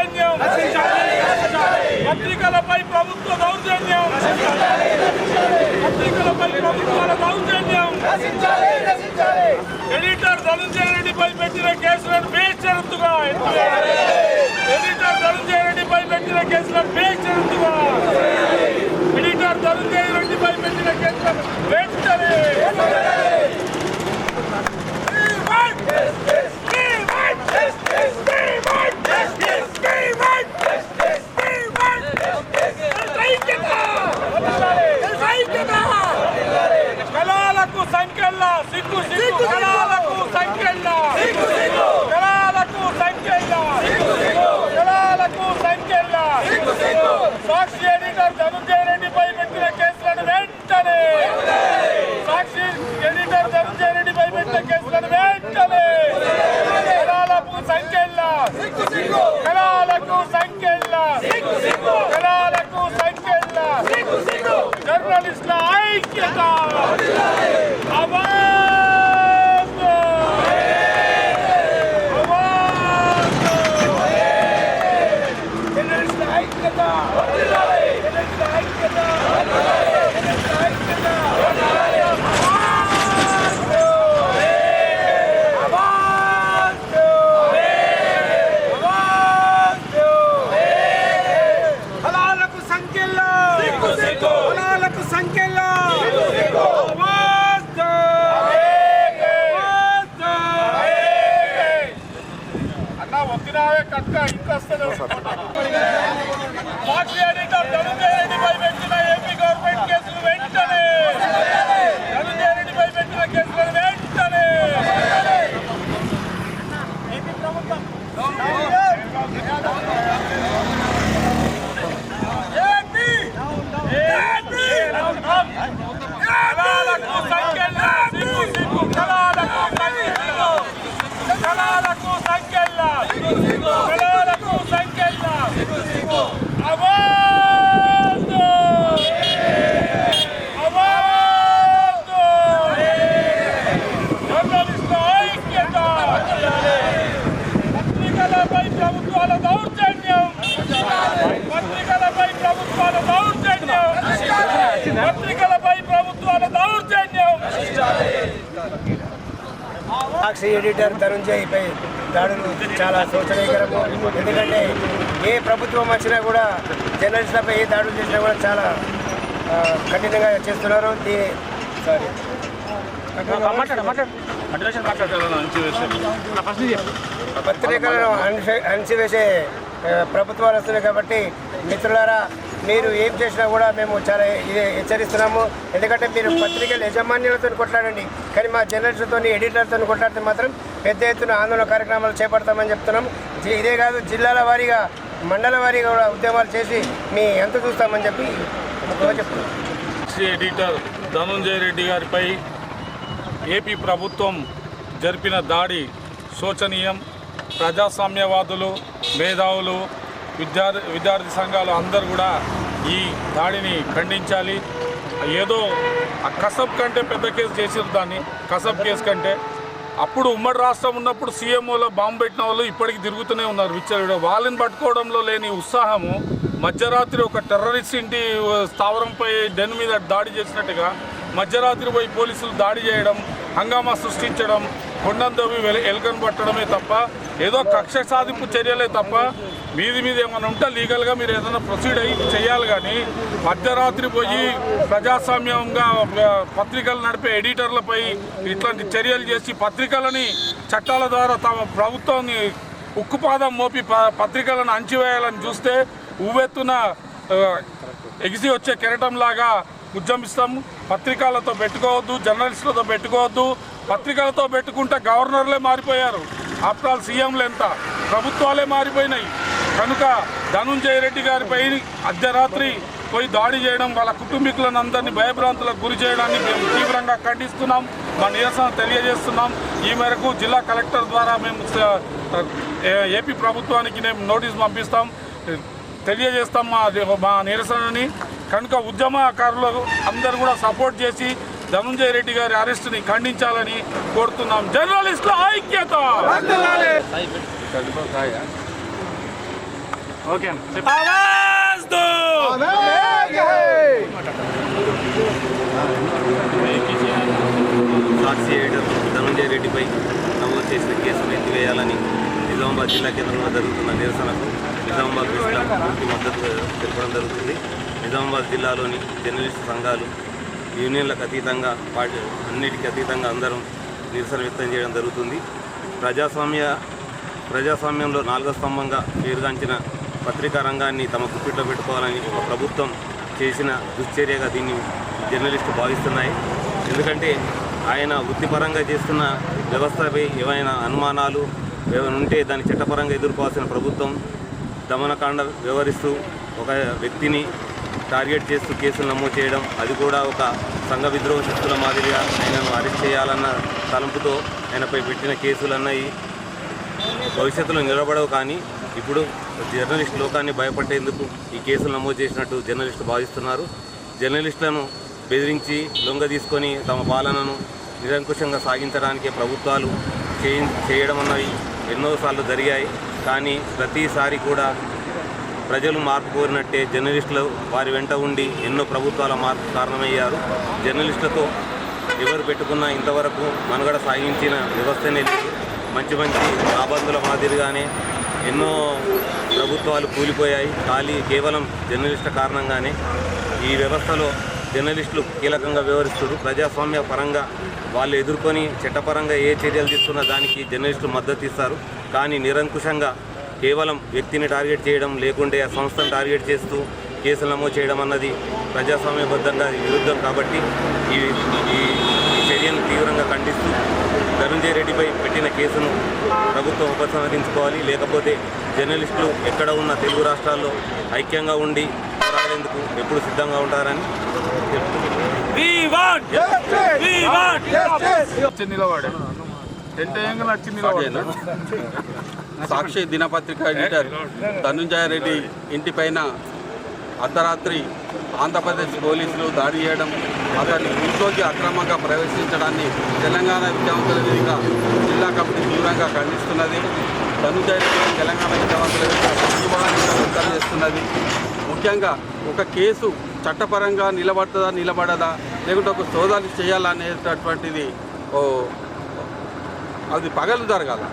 దౌర్జన్యం పత్రికలపై ప్రభుత్వ దౌర్జన్యం. పత్రికలపై ప్రభుత్వాల దౌర్జన్యం. ఎడిటర్ ధనంజయ రెడ్డిపై పెట్టిన కేసులను బేషరతుగా. ఎడిటర్ ధనంజయ రెడ్డిపై పెట్టిన కేసులను బేషరతుగా ఎడిటర్ ధనంజయ రెడ్డిపై పెట్టిన కేసులను వెంటనే కళాలకు సంఖ్యల సిగ్గు సిగ్గు కళాలకు సంఖ్యల కళాలకు సంఖ్యల కళాలకు సంఖ్యల సాక్షి ఎడిటర్ ధనుంజయ రెడ్డిపై పెట్టిన కేసులను వెంటనే! సాక్షి ఎడిటర్ ధనుంజయ రెడ్డిపై పెట్టిన కేసులను వెంటనే! కళాలకు సంఖ్యల కళాలకు సంఖ్యల కళాలకు సంఖ్యల జర్నలిస్టుల ఐక్యత అవాజ్ అవాజ్ జర్నలిస్టుల ఐక్యత జర్నలిస్టుల ఐక్యత జర్నలిస్టుల ఐక్యత అవాజ్ ఫలాలకు సంఖ్యలో ఫలాలకు సంఖ్యలో అన్న ఒత్తినావే కక్క ఇంకొస్తుంది సాక్షి ఎడిటర్ ధనుంజయ రెడ్డిపై పెట్టిన ఏపీ గవర్నమెంట్ కేసులు వెంటనే ధనుంజయ రెడ్డిపై పెట్టిన కేసులను వెంటనే ఏపీ ప్రభుత్వం ఏపీ ఏపీ కళాలకు సంఖ్యల సిగ్గు సిగ్గు కళాలకు సంఖ్యల కళాలకు సంఖ్యల కళాలకు సంఖ్యల అవాజ్ అవాజ్ జర్నలిస్టుల ఐక్యత పత్రికలపై ప్రభుత్వాల దౌర్జన్యం పత్రికలపై ప్రభుత్వాల దౌర్జన్యం పత్రికలపై ప్రభుత్వాల దౌర్జన్యం సాక్షి ఎడిటర్ ధనుంజయ్పై దాడులు చాలా శోచనీయకరము. ఎందుకంటే ఏ ప్రభుత్వం వచ్చినా కూడా జర్నలిస్టులపై ఏ దాడులు చేసినా కూడా చాలా కఠినంగా చేస్తున్నారు. దీని సారీ పత్రికలను ఆ, ప్రభుత్వాలు వస్తున్నాయి కాబట్టి మిత్రులారా మీరు ఏం చేసినా కూడా మేము చాలా ఇది హెచ్చరిస్తున్నాము. ఎందుకంటే మీరు పత్రికల యజమాన్యులతో కొట్లాడండి. కానీ మా జర్నలిస్టులతో ఎడిటర్తో కొట్లాడితే మాత్రం పెద్ద ఎత్తున ఆందోళన కార్యక్రమాలు చేపడతామని చెప్తున్నాం. ఇదే కాదు జిల్లాల వారీగా మండల వారీగా కూడా ఉద్యమాలు చేసి మీ ఎంత చూస్తామని చెప్పి సాక్షి ఎడిటర్ ధనుంజయ రెడ్డి గారిపై ఏపీ ప్రభుత్వం జరిపిన దాడి శోచనీయం. ప్రజాస్వామ్యవాదులు మేధావులు విద్యార్థి విద్యార్థి సంఘాలు అందరూ కూడా ఈ దాడిని ఖండించాలి. ఏదో ఆ కసబ్ కంటే పెద్ద కేసు చేసారు దాన్ని కసబ్ కేసు కంటే. అప్పుడు ఉమ్మడి రాష్ట్రం ఉన్నప్పుడు సీఎంఓలో బాంబు పెట్టిన వాళ్ళు ఇప్పటికి తిరుగుతూనే ఉన్నారు విచ్చలుడు వాళ్ళని పట్టుకోవడంలో లేని ఉత్సాహము మధ్యరాత్రి ఒక టెర్రరిస్ట్ ఇంటి స్థావరంపై డెన్ మీద దాడి చేసినట్టుగా మధ్యరాత్రి పోయి పోలీసులు దాడి చేయడం హంగామా సృష్టించడం కొండందవి ఎలుకను పట్టడమే తప్ప ఏదో కక్ష సాధింపు చర్యలే తప్ప మీది మీద ఏమైనా ఉంటే లీగల్గా మీరు ఏదైనా ప్రొసీడ్ అయ్యి చేయాలి కానీ మధ్యరాత్రి పోయి ప్రజాస్వామ్యంగా పత్రికలు నడిపే ఎడిటర్లపై ఇట్లాంటి చర్యలు చేసి పత్రికలని చట్టాల ద్వారా తమ ప్రభుత్వాన్ని ఉక్కుపాదం మోపి ప- పత్రికలను అంచివేయాలని చూస్తే ఉవ్వెత్తున ఎగిసి వచ్చే కెరటంలాగా ఉద్యమిస్తాం పత్రికలతో పెట్టుకోవద్దు జర్నలిస్టులతో పెట్టుకోవద్దు. పత్రికలతో పెట్టుకుంటే గవర్నర్లే మారిపోయారు. ఆఫ్టర్ ఆల్ సీఎంలు ఎంత? ప్రభుత్వాలే మారిపోయినాయి. కనుక ధనుంజయ రెడ్డి గారిపై అర్ధరాత్రి పోయి దాడి చేయడం వాళ్ళ కుటుంబీకులను అందరినీ భయభ్రాంతులకు గురి చేయడాన్ని మేము తీవ్రంగా ఖండిస్తున్నాం. మా నిరసన తెలియజేస్తున్నాం. ఈ మేరకు జిల్లా కలెక్టర్ ద్వారా మేము ఏపీ ప్రభుత్వానికి మేము నోటీస్ పంపిస్తాం. తెలియజేస్తాం మా మా నిరసనని. కనుక ఉద్యమకారులు అందరూ కూడా సపోర్ట్ చేసి ధనుంజయ రెడ్డి గారి అరెస్టుని ఖండించాలని కోరుతున్నాం. జర్నలిస్టుల ఐక్యత! ఓకే ఆవాజ్ దో సాక్షి ధనంజయ రెడ్డిపై నమోదు చేసిన కేసును ఎత్తివేయాలని నిజామాబాద్ జిల్లా కేంద్రంలో జరుగుతున్న నిరసనకు నిజామాబాద్ ప్రెస్లో పూర్తి మద్దతు తెలపడం జరుగుతుంది. నిజామాబాద్ జిల్లాలోని జర్నలిస్టు సంఘాలు యూనియన్లకు అతీతంగా పార్టీ అన్నిటికీ అతీతంగా అందరం నిరసన వ్యక్తం చేయడం జరుగుతుంది. ప్రజాస్వామ్య ప్రజాస్వామ్యంలో నాలుగో స్తంభంగా పేరుగాంచిన పత్రికా రంగాన్ని తమ గుప్పిట్లో పెట్టుకోవాలని ఒక ప్రభుత్వం చేసిన దుశ్చర్యగా దీన్ని జర్నలిస్టు భావిస్తున్నాయి. ఎందుకంటే ఆయన వృత్తిపరంగా చేస్తున్న వ్యవస్థపై ఏమైనా అనుమానాలు ఏమైనా ఉంటే దాన్ని చట్టపరంగా ఎదుర్కోవాల్సిన ప్రభుత్వం దమనకాండ వ్యవహరిస్తూ ఒక వ్యక్తిని టార్గెట్ చేస్తూ కేసులు నమోదు చేయడం అది కూడా ఒక సంఘ విద్రోహ శక్తుల మాదిరిగా ఆయనను అరెస్ట్ చేయాలన్న తలంపుతో ఆయనపై పెట్టిన కేసులు అన్నవి భవిష్యత్తులో నిలబడవు కానీ ఇప్పుడు జర్నలిస్ట్ లోకాన్ని భయపడేందుకు ఈ కేసులు నమోదు చేసినట్టు జర్నలిస్టు భావిస్తున్నారు. జర్నలిస్టులను బెదిరించి లొంగ తీసుకొని తమ పాలనను నిరంకుశంగా సాగించడానికి ప్రభుత్వాలు చేయడం అన్నవి ఎన్నోసార్లు జరిగాయి. కానీ ప్రతిసారి కూడా ప్రజలు మార్పు కోరినట్టే జర్నలిస్టులు వారి వెంట ఉండి ఎన్నో ప్రభుత్వాల మార్పు కారణమయ్యారు. జర్నలిస్టులతో ఎవరు పెట్టుకున్నా ఇంతవరకు మనుగడ సాగించిన వ్యవస్థనే లేదు. మంచి మంచి రాబందుల మాదిరిగానే ఎన్నో ప్రభుత్వాలు కూలిపోయాయి. ఖాళీ కేవలం జర్నలిస్టుల కారణంగానే ఈ వ్యవస్థలో జర్నలిస్టులు కీలకంగా వ్యవహరిస్తారు ప్రజాస్వామ్య పరంగా వాళ్ళు ఎదుర్కొని చట్టపరంగా ఏ చర్యలు తీసుకున్నా దానికి జర్నలిస్టులు మద్దతు ఇస్తారు. కానీ నిరంకుశంగా కేవలం వ్యక్తిని టార్గెట్ చేయడం లేకుంటే ఆ సంస్థను టార్గెట్ చేస్తూ కేసులు నమోదు చేయడం అన్నది ప్రజాస్వామ్యబద్ధంగా విరుద్ధం కాబట్టి ఈ ఈ ఈ చర్యను తీవ్రంగా ఖండిస్తూ ధనంజయ రెడ్డిపై పెట్టిన కేసును ప్రభుత్వం ఉపసంహరించుకోవాలి. లేకపోతే జర్నలిస్టులు ఎక్కడ ఉన్న తెలుగు రాష్ట్రాల్లో ఐక్యంగా ఉండి పోరాడేందుకు ఎప్పుడు సిద్ధంగా ఉంటారని నిలబడే వచ్చి నిలబడే. సాక్షి దినపత్రిక ఎడిటర్ ధనుంజయ రెడ్డి ఇంటిపైన అర్ధరాత్రి ఆంధ్రప్రదేశ్ పోలీసులు దాడి చేయడం అతన్ని ఇంట్లోకి అక్రమంగా ప్రవేశించడాన్ని తెలంగాణ విద్యావంతుల వేదిక జిల్లా కమిటీ తీవ్రంగా ఖండిస్తున్నది. తను తెలంగాణ విద్యావంతుల వేదిక చేస్తున్నది. ముఖ్యంగా ఒక కేసు చట్టపరంగా నిలబడుతుందా నిలబడదా లేకుంటే ఒక సోదాలు చేయాలా అనేటటువంటిది ఓ అది పగలు జరగాలి.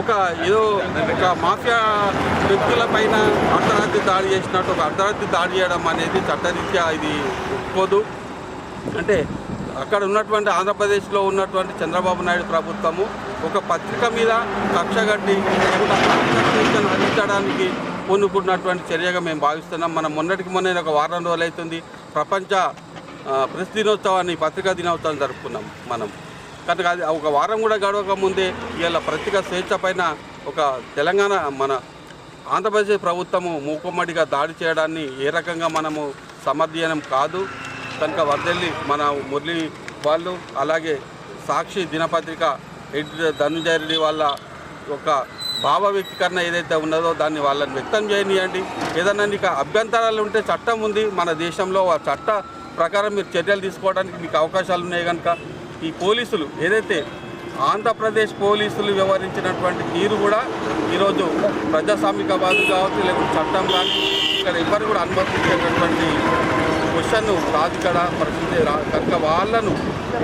ఒక ఏదో ఒక మాఫియా వ్యక్తుల పైన అర్ధరాత్రి దాడి చేసినట్టు ఒక అర్ధరాత్రి దాడి చేయడం అనేది చట్టరీత్యా ఇది ఒప్పుకోదు అంటే అక్కడ ఉన్నటువంటి ఆంధ్రప్రదేశ్లో ఉన్నటువంటి చంద్రబాబు నాయుడు ప్రభుత్వము ఒక పత్రిక మీద కక్ష అందించడానికి పూనుకున్నటువంటి చర్యగా మేము భావిస్తున్నాం. మనం మొన్నటికి మొన్న ఒక వారం రోజులు అవుతుంది ప్రపంచ ప్రెస్ దినోత్సవాన్ని పత్రికా దినోత్సవం జరుపుకున్నాం మనం. కనుక అది ఒక వారం కూడా గడవక ముందే ఇవాళ ప్రత్యేక స్వేచ్ఛ పైన ఒక తెలంగాణ మన ఆంధ్రప్రదేశ్ ప్రభుత్వము మూకుమ్మడిగా దాడి చేయడాన్ని ఏ రకంగా మనము సమర్థీయనం కాదు. కనుక వర్దెల్లి మన మురళి వాళ్ళు అలాగే సాక్షి దినపత్రిక ఎడిటర్ ధనుంజయ రెడ్డి వాళ్ళ ఒక భావ వ్యక్తీకరణ ఏదైతే ఉన్నదో దాన్ని వాళ్ళని వ్యక్తం చేయనియండి. ఏదన్నా నీకు అభ్యంతరాలు ఉంటే చట్టం ఉంది మన దేశంలో ఆ చట్ట ప్రకారం మీరు చర్యలు తీసుకోవడానికి మీకు అవకాశాలు ఉన్నాయి కనుక ఈ పోలీసులు ఏదైతే ఆంధ్రప్రదేశ్ పోలీసులు వ్యవహరించినటువంటి తీరు కూడా ఈరోజు ప్రజాస్వామికవాదు కావచ్చు లేకుంటే చట్టం కానీ ఇక్కడ ఎవరు కూడా అనుమతించేటటువంటి క్వశ్చన్ రాదు ఇక్కడ. పరిస్థితి రా కనుక వాళ్ళను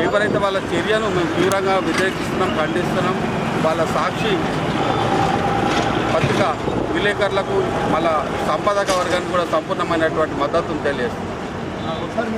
ఎవరైతే వాళ్ళ చర్యను మేము తీవ్రంగా వ్యతిరేకిస్తున్నాం ఖండిస్తున్నాం వాళ్ళ సాక్షి పత్రిక విలేకరులకు మళ్ళా సంపాదక వర్గానికి కూడా సంపూర్ణమైనటువంటి మద్దతును తెలియజేస్తుంది